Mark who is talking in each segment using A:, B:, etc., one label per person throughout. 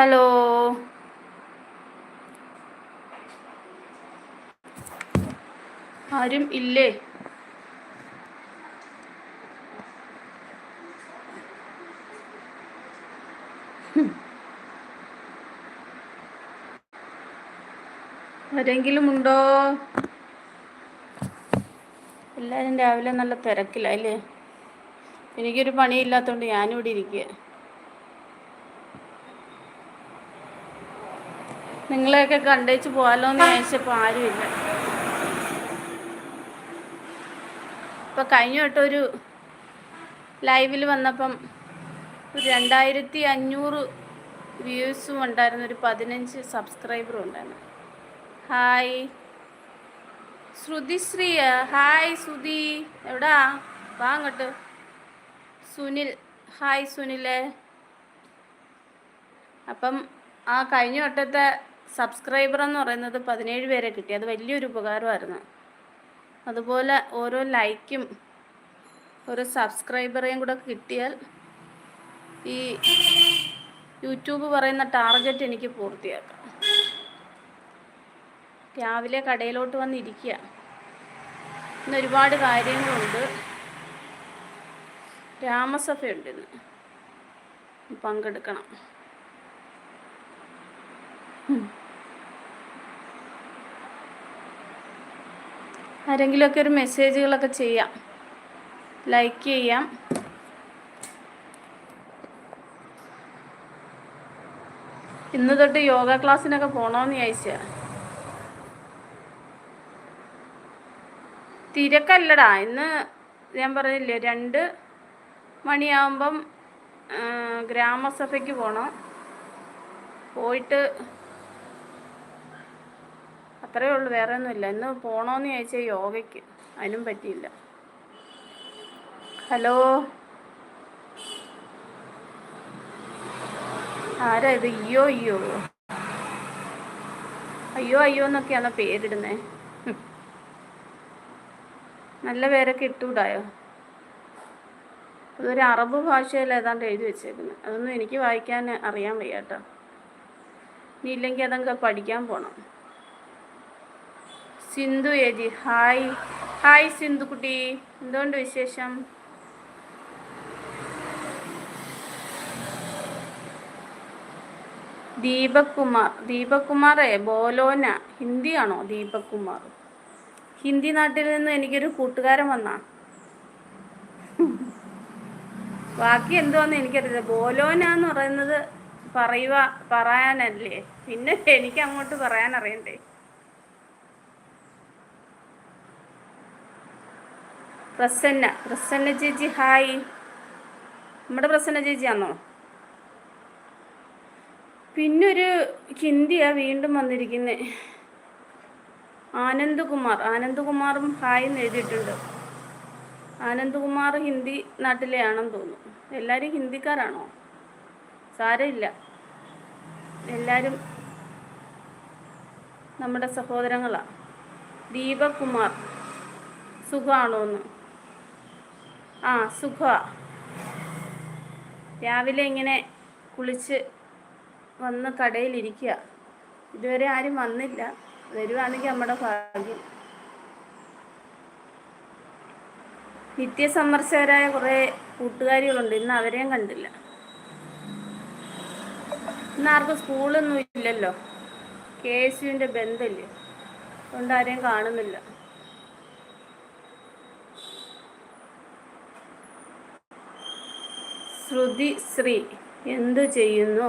A: Hello. ആരും ഇല്ലേ? ആരെങ്കിലും ഉണ്ടോ? എല്ലാവരും രാവിലെ നല്ല തിരക്കില്ല അല്ലേ? എനിക്കൊരു പണിയില്ലാത്തതുകൊണ്ട് ഞാനിവിടെ ഇരിക്കുക നിങ്ങളെയൊക്കെ കണ്ടേച്ച് പോകാലോ എന്ന് ചോദിച്ചപ്പോൾ ആരുമില്ല. ഇപ്പം കഴിഞ്ഞ വട്ടം ഒരു ലൈവിൽ വന്നപ്പം ഒരു രണ്ടായിരത്തി അഞ്ഞൂറ് വ്യൂസും ഉണ്ടായിരുന്നു ഒരു പതിനഞ്ച് സബ്സ്ക്രൈബറും ഉണ്ടായിരുന്നു. ഹായ്. ശ്രുതിശ്രീ ഹായ് ശ്രുതി. എവിടാ? വാ അങ്ങോട്ട്. സുനിൽ ഹായ് സുനിലേ. അപ്പം ആ കഴിഞ്ഞ വട്ടത്തെ സബ്സ്ക്രൈബർ എന്ന് പറയുന്നത് പതിനേഴ് പേരെ കിട്ടി. അത് വലിയൊരു ഉപകാരമായിരുന്നു. അതുപോലെ ഓരോ ലൈക്കും ഓരോ സബ്സ്ക്രൈബറേയും കൂടെ കിട്ടിയാൽ ഈ യൂട്യൂബ് പറയുന്ന ടാർഗറ്റ് എനിക്ക് പൂർത്തിയാക്കാം. രാവിലെ കടയിലോട്ട് വന്നിരിക്കുക. ഇന്ന് ഒരുപാട് കാര്യങ്ങളുണ്ട്. രാമസഭയുണ്ട് ഇന്ന്. പങ്കെടുക്കണം. ആരെങ്കിലുമൊക്കെ ഒരു മെസ്സേജുകളൊക്കെ ചെയ്യാം. ലൈക്ക് ചെയ്യാം. ഇന്ന് തൊട്ട് യോഗ ക്ലാസ്സിനൊക്കെ പോകണമെന്ന് ചോദിച്ചാ തിരക്കല്ലടാ. ഇന്ന് ഞാൻ പറഞ്ഞില്ലേ രണ്ട് മണിയാവുമ്പം ഗ്രാമസഭയ്ക്ക് പോകണം പോയിട്ട് അത്രയേ ഉള്ളൂ വേറെ ഒന്നുമില്ല ഇന്ന് പോകണമെന്ന് ചോദിച്ചാൽ യോഗയ്ക്ക്. അതിനും പറ്റിയില്ല. ഹലോ? ആരാ ഇത്? അയ്യോ അയ്യോ. അയ്യോ അയ്യോ എന്നൊക്കെയാണോ പേരിടുന്നേ. നല്ല പേരൊക്കെ ഇട്ടുകൂടായോ? അതൊരു അറബ് ഭാഷയിൽ ഏതാണ്ട് എഴുതി വെച്ചേക്കുന്നത് അതൊന്നും എനിക്ക് വായിക്കാൻ അറിയാൻ വയ്യാട്ടോ. ഇനി ഇല്ലെങ്കിൽ അതങ്ങ് പഠിക്കാൻ പോണം. സിന്ധു ഏജി ഹായ്. ഹായ് സിന്ധു കുട്ടി. എന്തുകൊണ്ട് വിശേഷം? ദീപകുമാർ. ദീപകുമാറേ ദീപക് ബോലോന. ഹിന്ദിയാണോ ദീപകുമാർ? ഹിന്ദി നാട്ടിൽ നിന്ന് എനിക്കൊരു കൂട്ടുകാരൻ വന്നാ. ബാക്കി എന്തുവാന്ന് എനിക്കറിയില്ല. ബോലോന എന്ന് പറയുന്നത് പറയുക പറയാനല്ലേ. പിന്നെ എനിക്ക് അങ്ങോട്ട് പറയാൻ അറിയണ്ടേ പ്രസന്ന. പ്രസന്ന ചേച്ചി ഹായ്. നമ്മുടെ പ്രസന്ന ചേച്ചിയാണോ പിന്നൊരു ഹിന്ദിയാണ് വീണ്ടും വന്നിരിക്കുന്നത് ആനന്ദ്കുമാർ. ആനന്ദ്കുമാറും ഹായ് എന്ന് എഴുതിയിട്ടുണ്ട്. ആനന്ദ്കുമാർ ഹിന്ദി നാട്ടിലെ ആണെന്ന് തോന്നുന്നു. എല്ലാവരും ഹിന്ദിക്കാരാണോ? സാരമില്ല. എല്ലാവരും നമ്മുടെ സഹോദരങ്ങളാണ് ദീപകുമാർ സുഖമാണോ എന്ന് ആ സുഖ രാവിലെ ഇങ്ങനെ കുളിച്ച് വന്ന് കടയിലിരിക്കുക ഇതുവരെ ആരും വന്നില്ല. വരുവാണെങ്കിൽ നമ്മുടെ ഭാഗ്യം. നിത്യസന്ദർശകരായ കുറേ കൂട്ടുകാരികളുണ്ട്. ഇന്ന് അവരെയും കണ്ടില്ല. ഇന്ന് ആർക്കും സ്കൂളൊന്നും ഇല്ലല്ലോ. കെ എസ് യുവിന്റെ ബന്ധമില്ല? അതുകൊണ്ട് ആരെയും കാണുന്നില്ല. ശ്രുതി ശ്രീ എന്തു ചെയ്യുന്നു?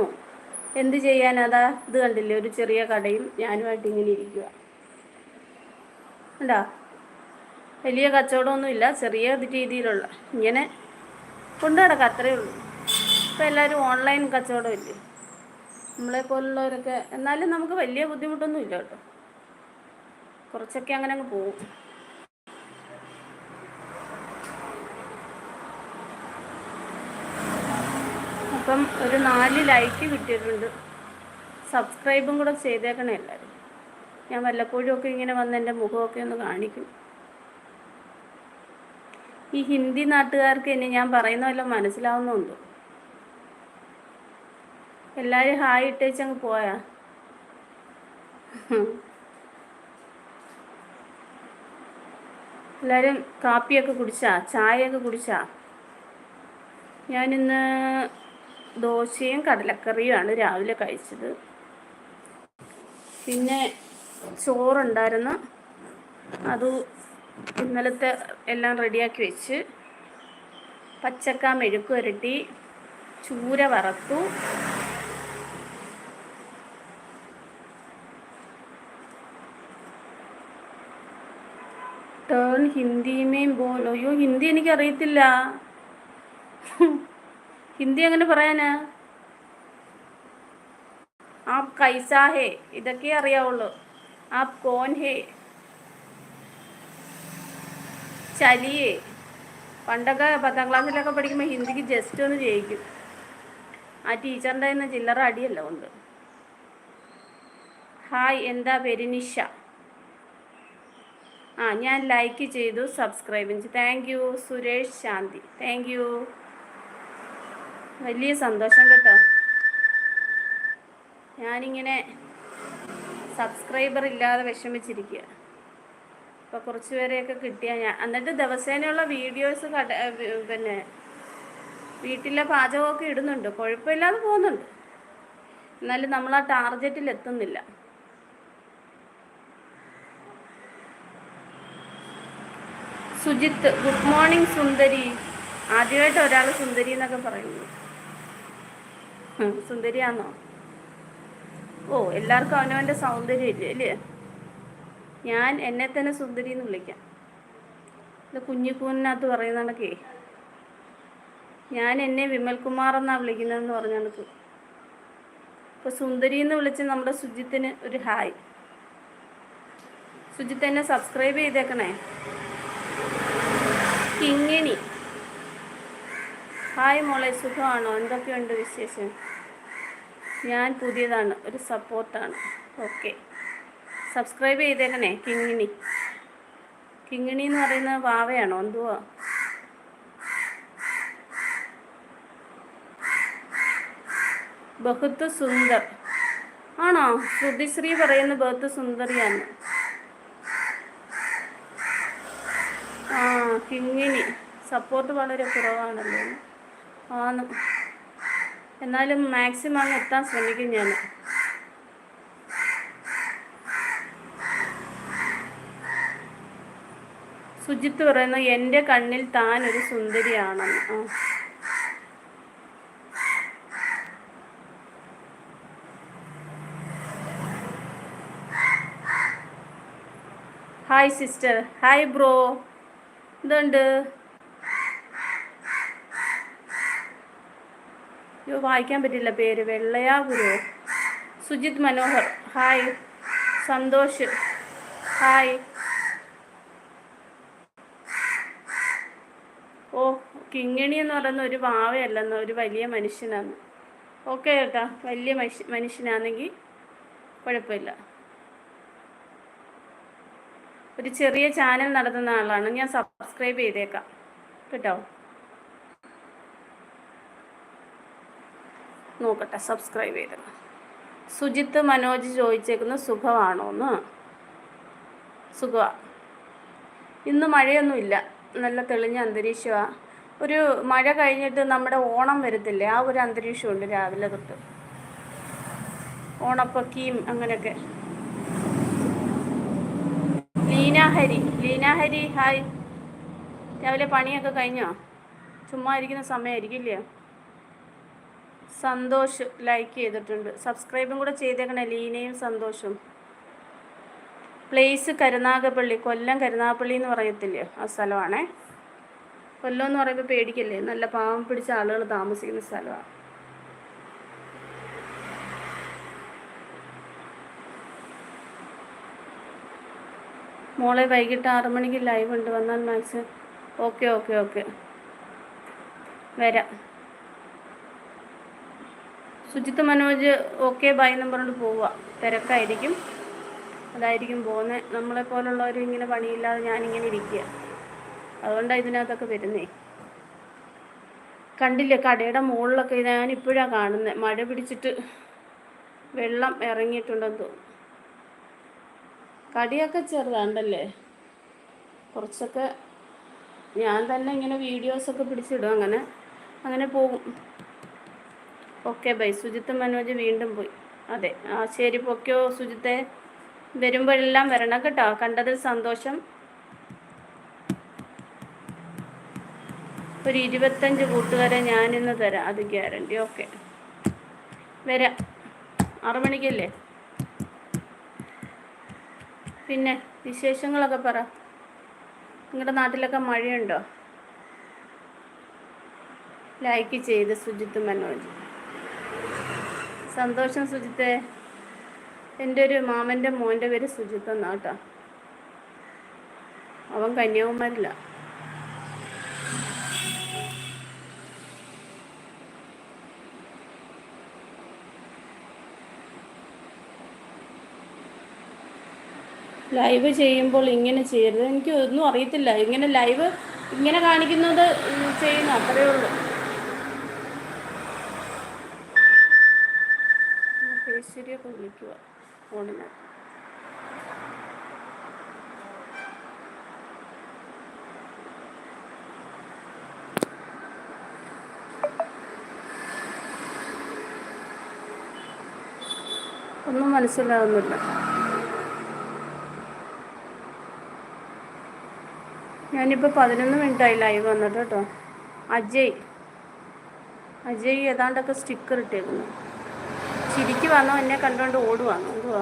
A: എന്ത് ചെയ്യാൻ അതാ? ഇത് കണ്ടില്ലേ? ഒരു ചെറിയ കടയും ഞാനുമായിട്ട് ഇങ്ങനെ ഇരിക്കുക കണ്ടോ? വലിയ കച്ചവടമൊന്നുമില്ല ചെറിയ രീതിയിലുള്ള. ഇങ്ങനെ കൊണ്ടു നടക്കുക അത്രയേ ഉള്ളൂ. ഇപ്പം എല്ലാവരും ഓൺലൈൻ കച്ചവടമില്ലേ? നമ്മളെ പോലുള്ളവരൊക്കെ എന്നാലും നമുക്ക് വലിയ ബുദ്ധിമുട്ടൊന്നും ഇല്ല കേട്ടോ. കുറച്ചൊക്കെ അങ്ങനെ അങ്ങ് പോകും. അപ്പം ഒരു നാല് ലൈക്ക് കിട്ടിയിട്ടുണ്ട്. സബ്സ്ക്രൈബും കൂടെ ചെയ്തേക്കണേ എല്ലാവരും. ഞാൻ വല്ലപ്പോഴും ഒക്കെ ഇങ്ങനെ വന്ന് എന്റെ മുഖമൊക്കെ ഒന്ന് കാണിക്കും. ഈ ഹിന്ദി നാട്ടുകാർക്ക് ഇനി ഞാൻ പറയുന്ന വല്ല മനസ്സിലാവുന്നുണ്ടോ? എല്ലാവരും ഹായ് ഇട്ടേച്ചങ്ങ് പോയാ. എല്ലാവരും കാപ്പിയൊക്കെ കുടിച്ചാ? ചായയൊക്കെ കുടിച്ചാ? ഞാനിന്ന് ദോശയും കടലക്കറിയുമാണ് രാവിലെ കഴിച്ചത്. പിന്നെ ചോറുണ്ടായിരുന്നു അത് ഇന്നലത്തെ എല്ലാം റെഡിയാക്കി വെച്ച് പച്ചക്ക മെഴുക്ക് പുരട്ടി ചൂര വറത്തു. ടേൺ ഹിന്ദിമേം ബോലോ അയ്യോ ഹിന്ദി എനിക്കറിയത്തില്ല. ഹിന്ദി എങ്ങനെ പറയാനാ? ആപ് കൈസാ ഹേ ഇതൊക്കെ അറിയാവുള്ളൂ. ആപ് കോൻ ഹേ ചലിയേ. പണ്ടൊക്കെ പത്താം ക്ലാസ്സിലൊക്കെ പഠിക്കുമ്പോൾ ഹിന്ദിക്ക് ജസ്റ്റ് ഒന്ന് ജയിക്കും. ആ ടീച്ചറിന്റെ തന്നെ ചില്ലറ അടിയല്ല ഉണ്ട്. ഹായ് എന്താ പേര്? ആ ഞാൻ ലൈക്ക് ചെയ്തു സബ്സ്ക്രൈബ് ചെയ്തു thank you Suresh Shanthi. Thank you വലിയ സന്തോഷം കേട്ടോ. ഞാനിങ്ങനെ സബ്സ്ക്രൈബർ ഇല്ലാതെ വിഷമിച്ചിരിക്കുക അപ്പോൾ കുറച്ച് പേരെയൊക്കെ കിട്ടിയാൽ ഞാൻ എന്നിട്ട് ദിവസേനയുള്ള വീഡിയോസ് കട പിന്നെ വീട്ടിലെ പാചകമൊക്കെ ഇടുന്നുണ്ട്. കുഴപ്പമില്ലാതെ പോകുന്നുണ്ട്. എന്നാലും നമ്മൾ ആ ടാർഗറ്റിൽ എത്തുന്നില്ല. സുജിത്ത് ഗുഡ് മോർണിംഗ് സുന്ദരി. ആദ്യമായിട്ട് ഒരാൾ സുന്ദരി എന്നൊക്കെ പറയുന്നു. സുന്ദരിയാണോ ഓ എല്ലാവർക്കും അവനവന്റെ സൗന്ദര്യം ഇല്ലേ അല്ലേ ഞാൻ എന്നെ തന്നെ സുന്ദരി എന്ന് വിളിക്കാം. ഇത് കുഞ്ഞിക്കൂനകത്ത് പറയുന്ന കണക്കേ. ഞാൻ എന്നെ വിമൽകുമാർ എന്നാ വിളിക്കുന്നതെന്ന് പറഞ്ഞ കണക്ക്. ഇപ്പോൾ സുന്ദരി എന്ന് വിളിച്ച് നമ്മുടെ സുജിത്തിന് ഒരു ഹായ്. സുജിത്ത് എന്നെ സബ്സ്ക്രൈബ് ചെയ്തേക്കണേ. കിങ്ങിണി. ഹായ് മോളെ സുഖമാണോ? എന്തൊക്കെയുണ്ട് വിശേഷം? ഞാൻ പുതിയതാണ് ഒരു സപ്പോർട്ടാണ്. ഓക്കെ. സബ്സ്ക്രൈബ് ചെയ്തേക്കണേ കിങ്ങിണി. കിങ്ങിണി എന്ന് പറയുന്നത് വാവയാണോ? എന്തുവാ? ബഹുത്ത് സുന്ദർ. ആണോ? ശ്രുതിശ്രീ പറയുന്ന ബഹുത്ത് സുന്ദരിയാണ്. ആ കിങ്ങിണി. സപ്പോർട്ട് വളരെ കുറവാണല്ലോ. ആണ് എന്നാലും മാക്സിമം അങ്ങ് എത്താൻ ശ്രമിക്കും ഞാൻ സുജിത്ത് പറയുന്നു എന്റെ കണ്ണിൽ താൻ ഒരു സുന്ദരിയാണെന്ന്. ഹായ് സിസ്റ്റർ ഹായ് ബ്രോ എന്തുണ്ട് അയ്യോ വായിക്കാൻ പറ്റില്ല പേര്. വെള്ളയാ ഗുരു. സുജിത് മനോഹർ. ഹായ്. സന്തോഷ്. ഹായ്. ഓ കിങ്ങിണി എന്ന് പറയുന്ന ഒരു വാവയല്ലെന്ന്? ഒരു വലിയ മനുഷ്യനാണ് ഓക്കെ കേട്ടാ വലിയ മനുഷ്യ മനുഷ്യനാണെങ്കിൽ കുഴപ്പമില്ല. ഒരു ചെറിയ ചാനൽ നടത്തുന്ന ആളാണ്. ഞാൻ സബ്സ്ക്രൈബ് ചെയ്തേക്കാം. കേട്ടോ? നോക്കട്ടെ സബ്സ്ക്രൈബ് ചെയ്ത് സുജിത്ത് മനോജ് ചോദിച്ചേക്കുന്ന സുഖമാണോ എന്ന്? സുഖമാണ് ഇന്ന് മഴയൊന്നുമില്ല നല്ല തെളിഞ്ഞ അന്തരീക്ഷമാണ് ഒരു മഴ കഴിഞ്ഞിട്ട് നമ്മുടെ ഓണം വരത്തില്ലേ? ആ ഒരു അന്തരീക്ഷമുണ്ട് രാവിലെ തൊട്ട്. ഓണപ്പക്കിയും അങ്ങനെയൊക്കെ. ലീനാഹരി ലീനാഹരി ഹായ്. രാവിലെ പണിയൊക്കെ കഴിഞ്ഞോ? ചുമ്മാ ഇരിക്കുന്ന സമയമായിരിക്കില്ലേ? സന്തോഷ് ലൈക്ക് ചെയ്തിട്ടുണ്ട്. സബ്സ്ക്രൈബും കൂടെ ചെയ്തേക്കണേ ലീനയും സന്തോഷം. പ്ലേസ് കരുനാഗപ്പള്ളി കൊല്ലം കരുനാഗപ്പള്ളി എന്ന് പറയത്തില്ലേ ആ സ്ഥലമാണേ. കൊല്ലം എന്ന് പറയുമ്പോൾ പേടിക്കല്ലേ നല്ല പാവം പിടിച്ച ആളുകൾ താമസിക്കുന്ന സ്ഥലമാണ്. മോളെ വൈകിട്ട് ആറു മണിക്ക് ലൈവ് ഉണ്ട് വന്നാൽ മാക്സ് ഓക്കെ ഓക്കെ ഓക്കെ വരാം. സുജിത്ത് മനോജ് ഓക്കെ ബൈ എന്നും പറഞ്ഞിട്ട് പോവുക. തിരക്കായിരിക്കും. അതായിരിക്കും പോകുന്നത് നമ്മളെ പോലുള്ളവർ ഇങ്ങനെ പണിയില്ലാതെ ഞാനിങ്ങനെ ഇരിക്കുക അതുകൊണ്ടാണ് ഇതിനകത്തൊക്കെ വരുന്നേ. കണ്ടില്ലേ കടയുടെ മുകളിലൊക്കെ ഞാനിപ്പോഴാണ് കാണുന്നത് മഴ പിടിച്ചിട്ട് വെള്ളം ഇറങ്ങിയിട്ടുണ്ടെന്ന് തോന്നുന്നു. കടിയൊക്കെ ചെറുതാണ്ടല്ലേ? കുറച്ചൊക്കെ ഞാൻ തന്നെ ഇങ്ങനെ വീഡിയോസൊക്കെ പിടിച്ചിടും. അങ്ങനെ അങ്ങനെ പോകും. Okay bye. സുജിത്ത് മനോജ് വീണ്ടും പോയി. അതെ ആ ശരി പൊക്കോ സുജിത്തെ. വരുമ്പോഴെല്ലാം വരണം കേട്ടോ. കണ്ടതിൽ സന്തോഷം. ഒരു ഇരുപത്തഞ്ച് കൂട്ടുകാരെ ഞാനിന്ന് തരാം. അത് ഗ്യാരണ്ടി. ഓക്കെ. വരാം. ആറു മണിക്കല്ലേ? പിന്നെ വിശേഷങ്ങളൊക്കെ പറ. നിങ്ങളുടെ നാട്ടിലൊക്കെ മഴയുണ്ടോ? ലൈക്ക് ചെയ്ത് സുജിത്ത് മനോജ്. സന്തോഷം സുജിത്തെ. എന്റെ ഒരു മാമന്റെ മോന്റെ പേര് സുജിത്ത് എന്നാ അവൻ കന്യാകുമാരില്ല ലൈവ് ചെയ്യുമ്പോൾ ഇങ്ങനെ ചെയ്യരുത്. എനിക്ക് ഒന്നും അറിയത്തില്ല. ഇങ്ങനെ ലൈവ് ഇങ്ങനെ കാണിക്കുന്നത് ചെയ്യുന്നു അത്രയേ ഉള്ളൂ. കേശരിയൊക്കെ വിളിക്കുക ഫോണിന് ഒന്നും മനസ്സിലാവുന്നില്ല. ഞാനിപ്പോൾ പതിനൊന്ന് മിനിറ്റായി ലൈവ് വന്നിട്ട് കേട്ടോ. അജയ്. അജയ് ഏതാണ്ടൊക്കെ സ്റ്റിക്കർ ഇട്ടേക്കുന്നു. ചിരിക്ക് വന്നോ എന്നെ കണ്ടുകൊണ്ട് ഓടുവാണോ എന്തുവാ?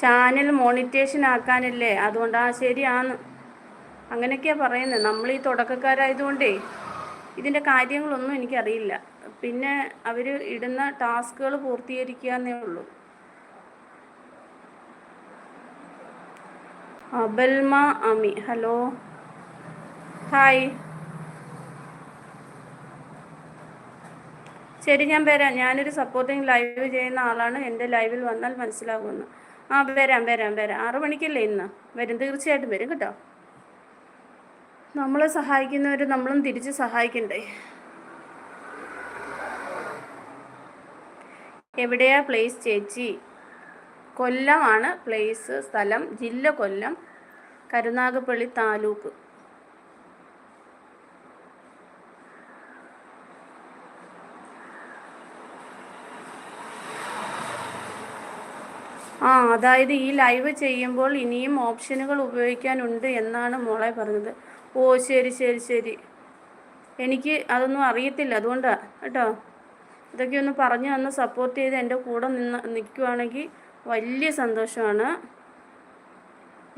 A: ചാനൽ മോണിറ്റേഷൻ ആക്കാനല്ലേ? അതുകൊണ്ട് ആ ശരിയാണ് അങ്ങനെയൊക്കെയാണ് പറയുന്നത് നമ്മൾ ഈ തുടക്കക്കാരായതുകൊണ്ടേ ഇതിന്റെ കാര്യങ്ങളൊന്നും എനിക്കറിയില്ല. പിന്നെ അവർ ഇടുന്ന ടാസ്കുകൾ പൂർത്തീകരിക്കുക എന്നേ ഉള്ളൂ. അബൽമ അമി. ഹലോ. ഹായ്. ശരി ഞാൻ വരാം. ഞാനൊരു സപ്പോർട്ടിങ് ലൈവ് ചെയ്യുന്ന ആളാണ്. എന്റെ ലൈവിൽ വന്നാൽ മനസ്സിലാകുമെന്ന്. ആ വരാം വരാം വരാം. ആറു മണിക്കല്ലേ ഇന്ന്? വരും. തീർച്ചയായിട്ടും വരും കേട്ടോ. നമ്മളെ സഹായിക്കുന്നവർ നമ്മളും തിരിച്ച് സഹായിക്കണ്ടേ? എവിടെയാ പ്ലേസ് ചേച്ചി? കൊല്ലമാണ് പ്ലേസ് സ്ഥലം ജില്ല കൊല്ലം കരുനാഗപ്പള്ളി താലൂക്ക്. ആ അതായത് ഈ ലൈവ് ചെയ്യുമ്പോൾ ഇനിയും ഓപ്ഷനുകൾ ഉപയോഗിക്കാനുണ്ട് എന്നാണ് മോളെ പറഞ്ഞത്. ഓ ശരി ശരി ശരി. എനിക്ക് അതൊന്നും അറിയത്തില്ല അതുകൊണ്ടാണ് കേട്ടോ. ഇതൊക്കെ ഒന്ന് പറഞ്ഞു തന്ന് സപ്പോർട്ട് ചെയ്ത് എന്റെ കൂടെ നിന്ന് നിൽക്കുവാണെങ്കിൽ വലിയ സന്തോഷമാണ്.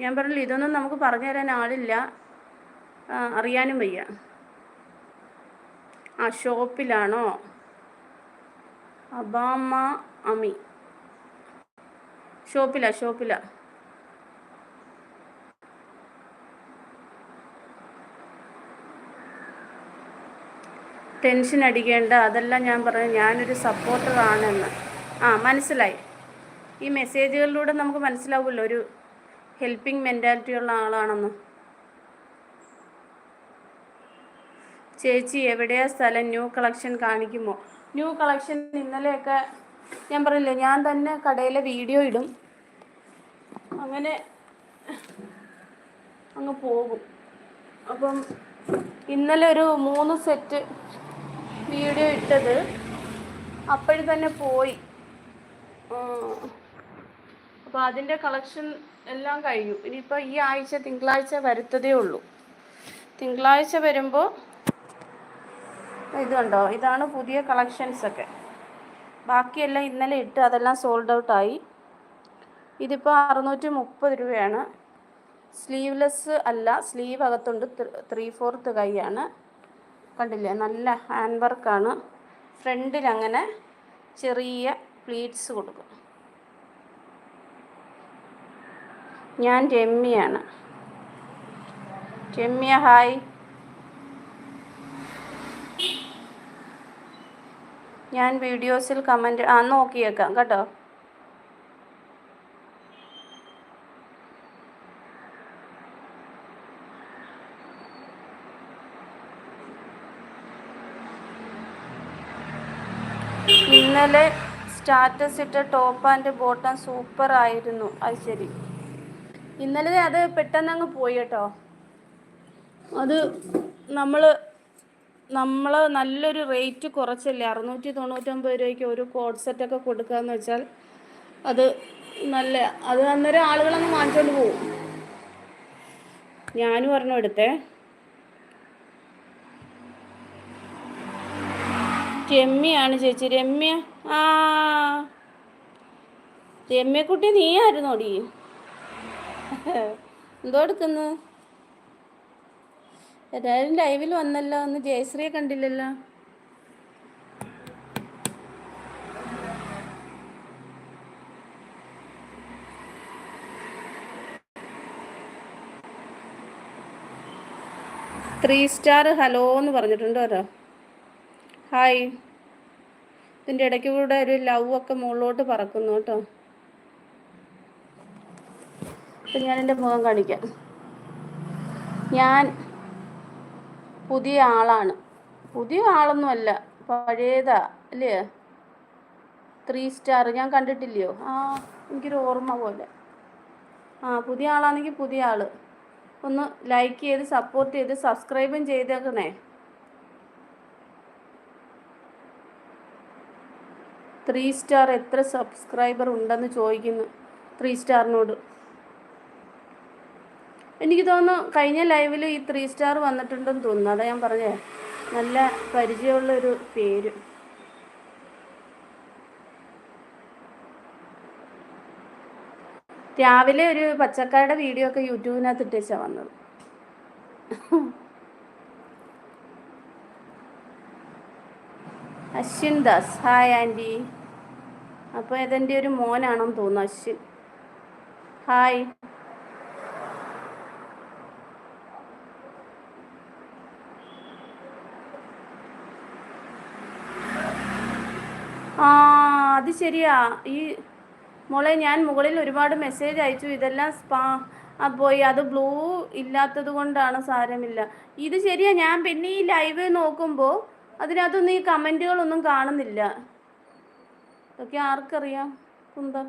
A: ഞാൻ പറഞ്ഞില്ല ഇതൊന്നും നമുക്ക് പറഞ്ഞു തരാൻ ആളില്ല. അറിയാനും വയ്യ. ആ ഷോപ്പിലാണോ? അബാമ അമി. ഷോപ്പില ഷോപ്പില. ടെൻഷൻ അടിക്കേണ്ട അതെല്ലാം ഞാൻ പറഞ്ഞു ഞാനൊരു സപ്പോർട്ടറാണെന്ന് ആ മനസ്സിലായി. ഈ മെസ്സേജുകളിലൂടെ നമുക്ക് മനസ്സിലാവുമല്ലോ ഒരു ഹെൽപ്പിംഗ് മെന്റാലിറ്റി ഉള്ള ആളാണെന്ന്. ചേച്ചി എവിടെയാ സ്ഥലം? ന്യൂ കളക്ഷൻ കാണിക്കുമോ? ന്യൂ കളക്ഷൻ ഇന്നലെയൊക്കെ ഞാൻ പറഞ്ഞില്ലേ ഞാൻ തന്നെ കടയിലെ വീഡിയോ ഇടും. അങ്ങനെ അങ്ങ് പോകും. അപ്പം ഇന്നലെ ഒരു മൂന്ന് സെറ്റ് വീഡിയോ ഇട്ടത് അപ്പോഴും തന്നെ പോയി. അപ്പോൾ അതിന്റെ കളക്ഷൻ എല്ലാം കഴിഞ്ഞു. ഇനിയിപ്പോൾ ഈ ആഴ്ച തിങ്കളാഴ്ച വരുത്തതേ ഉള്ളൂ. തിങ്കളാഴ്ച വരുമ്പോൾ ഇതുണ്ടോ ഇതാണ് പുതിയ കളക്ഷൻസ് ഒക്കെ. ബാക്കിയെല്ലാം ഇന്നലെ ഇട്ട് അതെല്ലാം സോൾഡ് ഔട്ട് ആയി. ഇതിപ്പോൾ അറുന്നൂറ്റി മുപ്പത് രൂപയാണ്. സ്ലീവ്ലെസ് അല്ല സ്ലീവ് അകത്തുണ്ട്. ത്രീ ഫോർത്ത് കൈയാണ്. കണ്ടില്ലേ? നല്ല ഹാൻഡ് വർക്കാണ് ഫ്രണ്ടിൽ അങ്ങനെ ചെറിയ പ്ലീറ്റ്സ് കൊടുക്കും. ഞാൻ രമ്യയാണ്. രമ്യ ഹായ്. ഞാൻ വീഡിയോസിൽ കമന്റ് ആ നോക്കിയേക്കാം കേട്ടോ. ഇന്നലെ സ്റ്റാറ്റസ് ഇട്ട ടോപ്പ് ആൻഡ് ബോട്ടം സൂപ്പർ ആയിരുന്നു അത് ശരി. ഇന്നലെ അത് പെട്ടെന്ന് അങ്ങ് പോയി കേട്ടോ. അത് നമ്മൾ നമ്മൾ നല്ലൊരു റേറ്റ് കുറച്ചല്ലേ? അറുന്നൂറ്റി തൊണ്ണൂറ്റൊമ്പത് രൂപയ്ക്ക് ഒരു കോഡ് സെറ്റൊക്കെ കൊടുക്കാന്ന് വെച്ചാൽ അത് നല്ല അത് അന്നേരം ആളുകളങ്ങ് വാങ്ങിച്ചുകൊണ്ട് പോകും ഞാനും പറഞ്ഞു എടുത്തേ. രമ്യയാണ് ചേച്ചി. രമ്യ ആ. രമ്യക്കുട്ടി നീ ആയിരുന്നോടി എന്തോ എടുക്കുന്നു? എല്ലാവരും ലൈവിൽ വന്നല്ലോ. ഒന്ന് ജയശ്രീയെ കണ്ടില്ലല്ലോ. ത്രീ സ്റ്റാർ ഹലോ എന്ന് പറഞ്ഞിട്ടുണ്ട് ഓരോ ഹായ് ഇതിന്റെ ഇടയ്ക്ക് കൂടെ ഒരു ലവ് ഒക്കെ മുകളിലോട്ട് പറക്കുന്നു കേട്ടോ. അപ്പം ഞാൻ എന്റെ മുഖം കാണിക്കാം. ഞാൻ പുതിയ ആളാണ്. പുതിയ ആളൊന്നുമല്ല പഴയതാ അല്ലേ? ത്രീ സ്റ്റാർ ഞാൻ കണ്ടിട്ടില്ലയോ? ആ എനിക്കൊരു ഓർമ്മ പോലെ. ആ പുതിയ ആളാണെങ്കിൽ പുതിയ ആൾ ഒന്ന് ലൈക്ക് ചെയ്ത് സപ്പോർട്ട് ചെയ്ത് സബ്സ്ക്രൈബും ചെയ്തേക്കണേ. ത്രീ സ്റ്റാർ എത്ര സബ്സ്ക്രൈബർ ഉണ്ടെന്ന് ചോദിക്കുന്നു. ത്രീ സ്റ്റാറിനോട് എനിക്ക് തോന്നുന്നു കഴിഞ്ഞ ലൈവിൽ ഈ ത്രീ സ്റ്റാർ വന്നിട്ടുണ്ടെന്ന് തോന്നുന്നു. അതാ ഞാൻ പറഞ്ഞേ. നല്ല പരിചയമുള്ള ഒരു പേര്. രാവിലെ ഒരു പച്ചക്കാരുടെ വീഡിയോ ഒക്കെ യൂട്യൂബിനകത്ത് ഇട്ടേച്ചാ വന്നത്. അശ്വിൻ ദാസ്. ഹായ് ആന്റി അപ്പോൾ ഇതെന്റെ ഒരു മോനാണെന്ന് തോന്നുന്നു അശ്വിൻ. ഹായ് ആ ശരിയാ. ഈ മോളെ ഞാൻ മുകളിൽ ഒരുപാട് മെസ്സേജ് അയച്ചു. ഇതെല്ലാം സ്പാ പോയി അത് ബ്ലൂ ഇല്ലാത്തത് കൊണ്ടാണ് സാരമില്ല. ഇത് ശരിയാ. ഞാൻ പിന്നെ ഈ ലൈവ് നോക്കുമ്പോൾ അതിനകത്തൊന്നും ഈ കമന്റുകളൊന്നും കാണുന്നില്ല. ഇതൊക്കെ ആർക്കറിയാം? കുന്തം.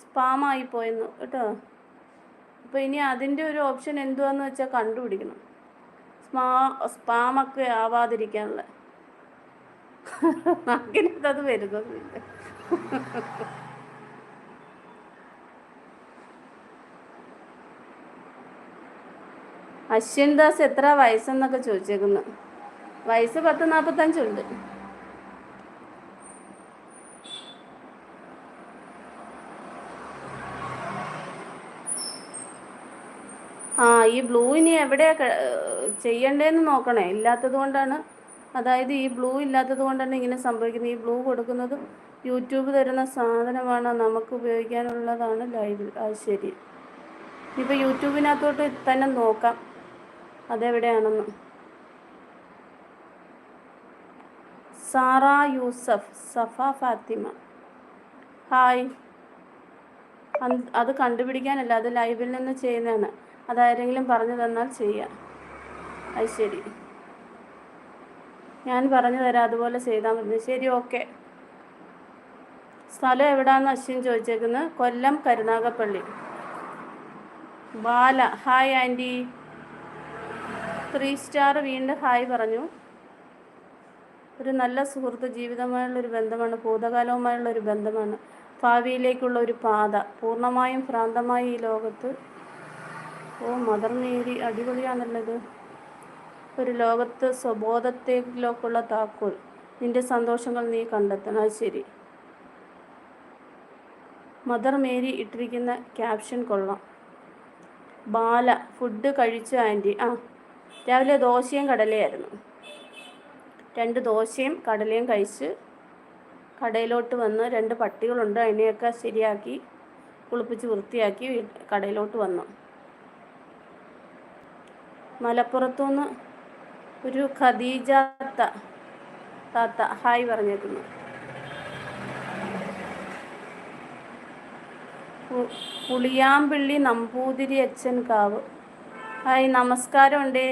A: സ്പാമായി പോയെന്ന്. കേട്ടോ? അപ്പോൾ ഇനി അതിന്റെ ഒരു ഓപ്ഷൻ എന്തുവാന്ന് വെച്ചാൽ കണ്ടുപിടിക്കണം. സ്പാ സ്പാമൊക്കെ ആവാതിരിക്കാനുള്ള. അങ്ങനത്തത് വരുന്നൊന്നുമില്ല. അശ്വിൻ ദാസ് എത്ര വയസ്സെന്നൊക്കെ ചോദിച്ചേക്കുന്നു. വയസ്സ് പത്ത് നാൽപ്പത്തഞ്ചുണ്ട് ആ ഈ ബ്ലൂ ഇനി എവിടെയാ ചെയ്യണ്ടേന്ന് നോക്കണേ. ഇല്ലാത്തത് കൊണ്ടാണ് അതായത് ഈ ബ്ലൂ ഇല്ലാത്തത് കൊണ്ട് തന്നെ ഇങ്ങനെ സംഭവിക്കുന്നത് ഈ ബ്ലൂ കൊടുക്കുന്നത് യൂട്യൂബ് തരുന്ന സാധനമാണ് നമുക്ക് ഉപയോഗിക്കാനുള്ളതാണ് ലൈവിൽ അത് ശരി. ഇപ്പോൾ യൂട്യൂബിനകത്തോട്ട് തന്നെ നോക്കാം. അതെവിടെയാണെന്ന്. സാറ യൂസഫ് സഫ ഫാത്തിമ. ഹായ്. അത് കണ്ടുപിടിക്കാനല്ല അത് ലൈവിൽ നിന്ന് ചെയ്യുന്നതാണ്. അതാരെങ്കിലും പറഞ്ഞു തന്നാൽ ചെയ്യാം. അത് ശരി. ഞാൻ പറഞ്ഞു തരാം അതുപോലെ ചെയ്താൽ മതി. ശരി ഓക്കെ. സ്ഥലം എവിടാന്ന് Ashwin ചോദിച്ചേക്കുന്നത് Kollam Karunagappally. Bala hi aunty. Three star വീണ്ടും ഹായ് പറഞ്ഞു. ഒരു നല്ല സുഹൃത്ത് ജീവിതമായുള്ളൊരു ബന്ധമാണ് ഭൂതകാലവുമായുള്ളൊരു ബന്ധമാണ്. ഭാവിയിലേക്കുള്ള ഒരു പാത പൂർണമായും ഭ്രാന്തമായി ഈ ലോകത്ത്. ഓ മദർ മേരി അടിപൊളിയാണല്ലത് ഒരു ലോകത്ത് സ്വബോധത്തിലേക്കുള്ള താക്കോൽ. നിന്റെ സന്തോഷങ്ങൾ നീ കണ്ടെത്തണം. അത് ശരി. മദർ മേരി ഇട്ടിരിക്കുന്ന ക്യാപ്ഷൻ കൊള്ളാം. ബാല ഫുഡ് കഴിച്ചു ആന്റി. ആ രാവിലെ ദോശയും കടലയായിരുന്നു. രണ്ട് ദോശയും കടലയും കഴിച്ച് കടയിലോട്ട് വന്ന് രണ്ട് പട്ടികളുണ്ട്. അതിനെയൊക്കെ ശരിയാക്കി കുളിപ്പിച്ച് വൃത്തിയാക്കി കടയിലോട്ട് വന്നു. മലപ്പുറത്തുനിന്ന് ഒരു ഖദീജ താത്ത ഹായ് പറഞ്ഞേക്കുന്നു. പുളിയാമ്പിള്ളി നമ്പൂതിരി അച്ഛൻ കാവ്. ഹായ് നമസ്കാരം ഉണ്ട്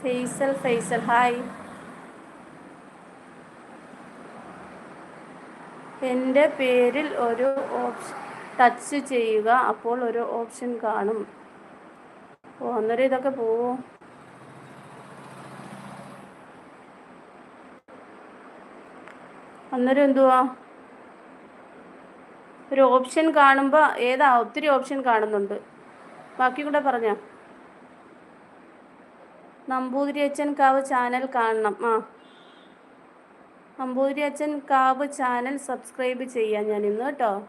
A: ഫെയ്സൽ ഫെയ്സൽ ഹായ്. എന്റെ പേരിൽ ഒരു ഓപ്ഷൻ ടച്ച് ചെയ്യുക അപ്പോൾ ഒരു ഓപ്ഷൻ കാണും. ഓ അന്നേരം ഇതൊക്കെ പോവോ? അന്നേരം എന്തുവാ? ഒരു ഓപ്ഷൻ കാണുമ്പോൾ ഏതാ? ഒത്തിരി ഓപ്ഷൻ കാണുന്നുണ്ട്. ബാക്കി കൂടെ പറഞ്ഞോ? നമ്പൂതിരി അച്ഛൻ കാവ് ചാനൽ കാണണം. ആ. നമ്പൂതിരി അച്ഛൻ കാവ് ചാനൽ സബ്സ്ക്രൈബ് ചെയ്യാം ഞാൻ ഇന്ന് കേട്ടോ.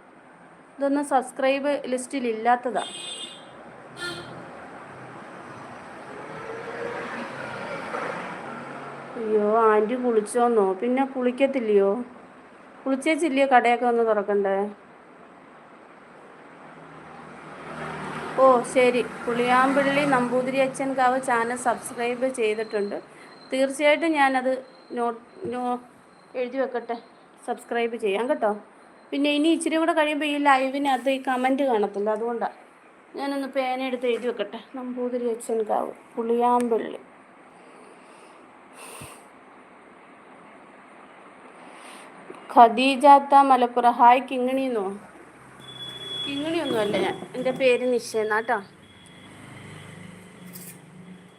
A: ഇതൊന്നും സബ്സ്ക്രൈബ് ലിസ്റ്റിൽ ഇല്ലാത്തതാ. അയ്യോ ആന്റി കുളിച്ചോന്നോ പിന്നെ കുളിക്കത്തില്ലയോ? കുളിച്ചേച്ചില്ലയോ? കടയൊക്കെ ഒന്ന് തുറക്കണ്ടേ? ഓ ശരി. പുളിയാമ്പള്ളി നമ്പൂതിരി അച്ഛൻ കാവ് ചാനൽ സബ്സ്ക്രൈബ് ചെയ്തിട്ടുണ്ട്. തീർച്ചയായിട്ടും ഞാനത് നോട്ട് നോ എഴുതി വെക്കട്ടെ. സബ്സ്ക്രൈബ് ചെയ്യാം കേട്ടോ. പിന്നെ ഇനി ഇച്ചിരി കൂടെ കഴിയുമ്പോൾ ഈ ലൈവിനകത്ത് ഈ കമന്റ് കാണത്തില്ല. അതുകൊണ്ടാണ് ഞാനൊന്ന് പേന എടുത്ത് എഴുതി വെക്കട്ടെ. നമ്പൂതിരി അച്ഛൻ കാവ് പുളിയാമ്പള്ളി. ഖദീജാത്ത മലപ്പുറം. ഹായ് കിങ്ങിണിന്നോ. കിങ്ങിണിയൊന്നുമല്ല ഞാൻ. എന്റെ പേര് നിശ്ചയെന്നാട്ടോ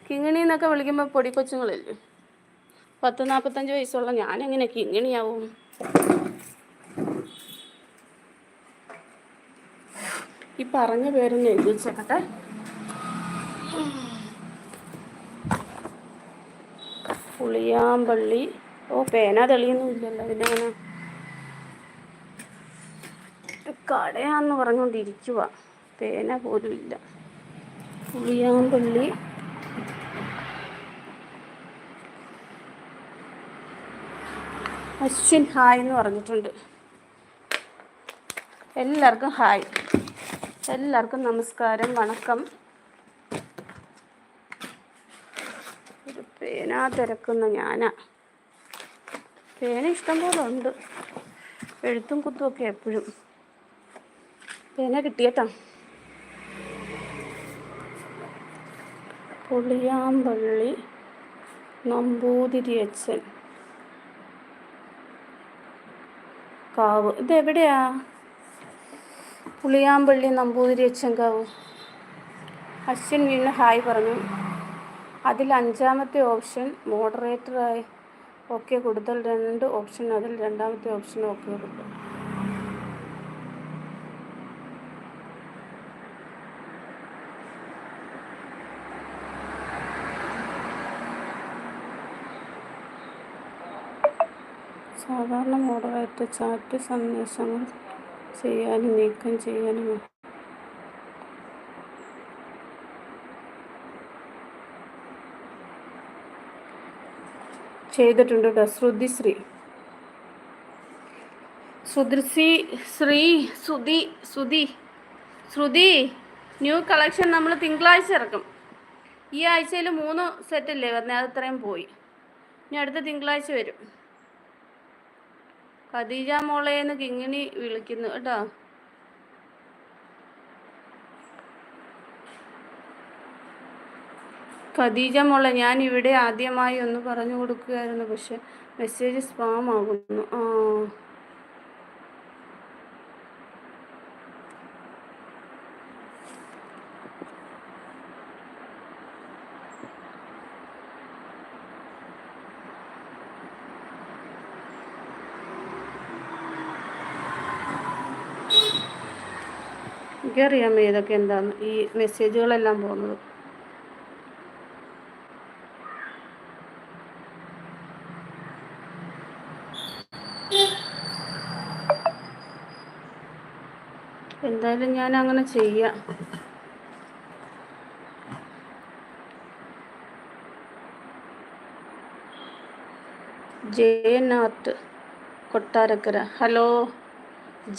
A: കിങ്ങിണി എന്നൊക്കെ വിളിക്കുമ്പോൾ പൊടി കൊച്ചുങ്ങളല്ലേ പത്ത് നാൽപ്പത്തഞ്ച് വയസ്സുള്ള ഞാൻ എങ്ങനെ കിങ്ങിണിയാവും? ഈ പറഞ്ഞ പേരൊന്ന് എഴുതി വെച്ചേക്കട്ടെ. പുളിയാമ്പള്ളി. ഓ പേന തെളിയൊന്നും ഇല്ലല്ലോ പിന്നെ അങ്ങനെ കടയാന്ന് പറഞ്ഞുകൊണ്ടിരിക്കുക പേന പോലും ഇല്ല. പുളിയാമ്പള്ളി അശ്വിൻ ഹായ് എന്ന് പറഞ്ഞിട്ടുണ്ട്. എല്ലാവർക്കും ഹായ്. എല്ലാവർക്കും നമസ്കാരം വണക്കം. ഒരു പേന തിരക്കുന്ന ഞാനാ. പേന ഇഷ്ടം പോലെ ഉണ്ട്. എഴുത്തും കുത്തും ഒക്കെ എപ്പോഴും. പേന കിട്ടിയട്ടോ. പുളിയാമ്പള്ളി നമ്പൂതിരി അച്ഛൻ. കാവ്. ഇതെവിടെയാ പുളിയാമ്പള്ളി നമ്പൂതിരി അച്ഛൻ കാവ്. അശ്വിൻ വീണ് ഹായ് പറഞ്ഞു. അതിൽ അഞ്ചാമത്തെ ഓപ്ഷൻ മോഡറേറ്ററായി. ഓക്കെ കൊടുത്താൽ രണ്ട് ഓപ്ഷൻ അതിൽ രണ്ടാമത്തെ ഓപ്ഷൻ ഓക്കെ കൊടുക്കും സാധാരണ മോഡറേറ്റർ ചാറ്റ് സന്ദേശങ്ങൾ ചെയ്യാനും നീക്കം ചെയ്യാനും ചെയ്തിട്ടുണ്ട് കേട്ടോ ശ്രുതി ശ്രീ. ശ്രുതിശ്രീ ശ്രീ ശ്രുതി ശ്രുതി. ശ്രുതി ന്യൂ കളക്ഷൻ നമ്മൾ തിങ്കളാഴ്ച ഇറക്കും. ഈ ആഴ്ചയിൽ മൂന്ന് സെറ്റല്ലേ അല്ലേ അത് ഇത്രയും പോയി. ഇനി അടുത്ത തിങ്കളാഴ്ച വരും. ഖദീജ മോളേന്ന് കിങ്ങിണി വിളിക്കുന്നു കേട്ടോ. ഖദീജ മോളെ ഞാൻ ഇവിടെ ആദ്യമായി ഒന്ന് പറഞ്ഞു കൊടുക്കുകയായിരുന്നു പക്ഷെ മെസ്സേജ് സ്പാം ആകുന്നു. ആ. എനിക്കറിയാം ഏതൊക്കെ എന്താന്ന്. ഈ മെസ്സേജുകളെല്ലാം പോകുന്നത്. എന്തായാലും ഞാൻ അങ്ങനെ ചെയ്യാം. ജയനാഥ് കൊട്ടാരക്കര. ഹലോ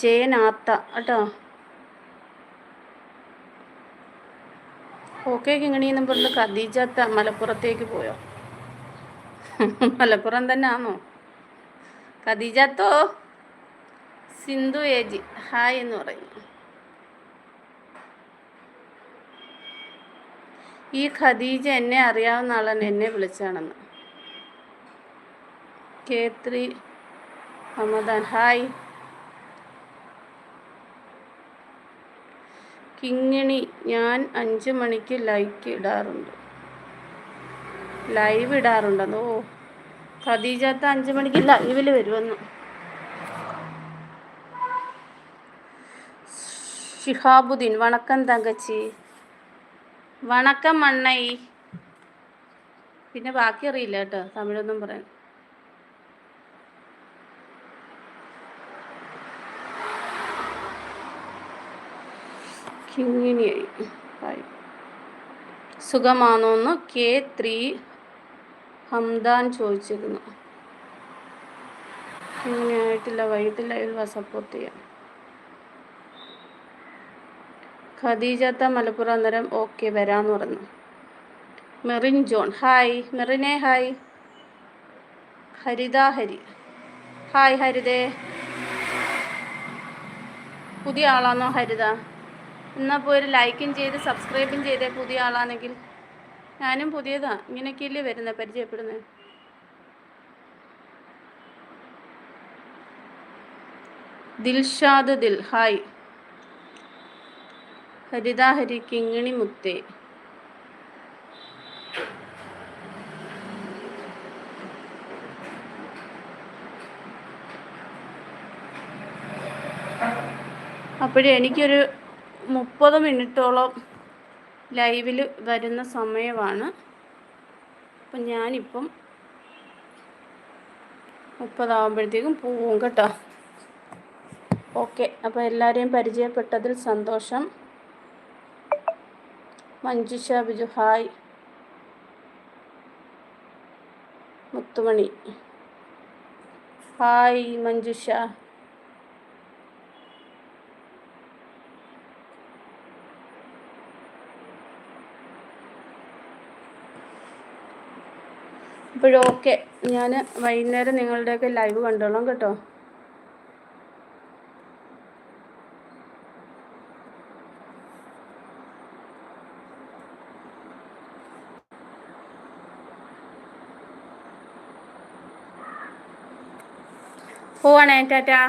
A: ജയനാത്ത കേട്ടോ? ഓക്കെ കിങ്ങണി എന്നും പറഞ്ഞു ഖദീജത്ത മലപ്പുറത്തേക്ക് പോയോ? മലപ്പുറം തന്നെ ആണോ ഖദീജത്തോ? സിന്ധു ഏജി ഹായ് എന്ന് പറയുന്നു. ഈ ഖദീജ എന്നെ അറിയാവുന്ന ആളാണ് എന്നെ വിളിച്ചാണെന്ന്. K three Ramadan hi. Kingini ഞാൻ അഞ്ച് മണിക്ക് ലൈക്ക് ഇടാറുണ്ട്. ലൈവ് ഇടാറുണ്ടെന്ന്. ഓ ഖദീജത്ത് അഞ്ച് മണിക്ക് ലൈവിൽ വരുമെന്ന്. ഷിഹാബുദ്ദീൻ വണക്കം തങ്കച്ചി. വണക്കം മണ്ണൈ പിന്നെ ബാക്കി അറിയില്ല കേട്ടോ തമിഴൊന്നും പറയാൻ. കിങ്ങിണിയായി സുഖമാണോ എന്ന് കെ ത്രീ ഹംദാൻ ചോദിച്ചിരുന്നു. ഇങ്ങനെയായിട്ടില്ല വൈകിട്ട് ലൈവ് സപ്പോർട്ട് ചെയ്യാം. ഖദീജത്ത മലപ്പുറം അന്നേരം ഓക്കെ വരാന്ന് പറഞ്ഞു. മെറിൻ ജോൺ ഹായ് മെറിനെ ഹായ് ഹരിത ഹരി. ഹായ് ഹരിതേ. പുതിയ ആളാണോ ഹരിത? എന്നാൽ പോയി ഒരു ലൈക്കും ചെയ്ത് സബ്സ്ക്രൈബും ചെയ്തേ പുതിയ ആളാണെങ്കിൽ. ഞാനും പുതിയതാണ് ഇങ്ങനെയൊക്കെയല്ലേ വരുന്നത് പരിചയപ്പെടുന്നത് ദിൽഷാദ് ദിൽ ഹായ്. ഹരിത ഹരി കിങ്ങിണി മുത്തേ അപ്പോഴേ എനിക്കൊരു മുപ്പത് മിനിറ്റോളം ലൈവിൽ വരുന്ന സമയമാണ്. അപ്പം ഞാനിപ്പം മുപ്പതാകുമ്പോഴത്തേക്കും പോവും കേട്ടോ. ഓക്കെ അപ്പോൾ എല്ലാവരെയും പരിചയപ്പെട്ടതിൽ സന്തോഷം. മഞ്ജുഷ ബിജു ഹായ്. മുത്തുമണി. ഹായ് മഞ്ജുഷ. അപ്പോഴും ഓക്കെ ഞാൻ വൈകുന്നേരം നിങ്ങളുടെയൊക്കെ ലൈവ് കണ്ടോളാം കേട്ടോ. പോവാണേ ടാറ്റാ.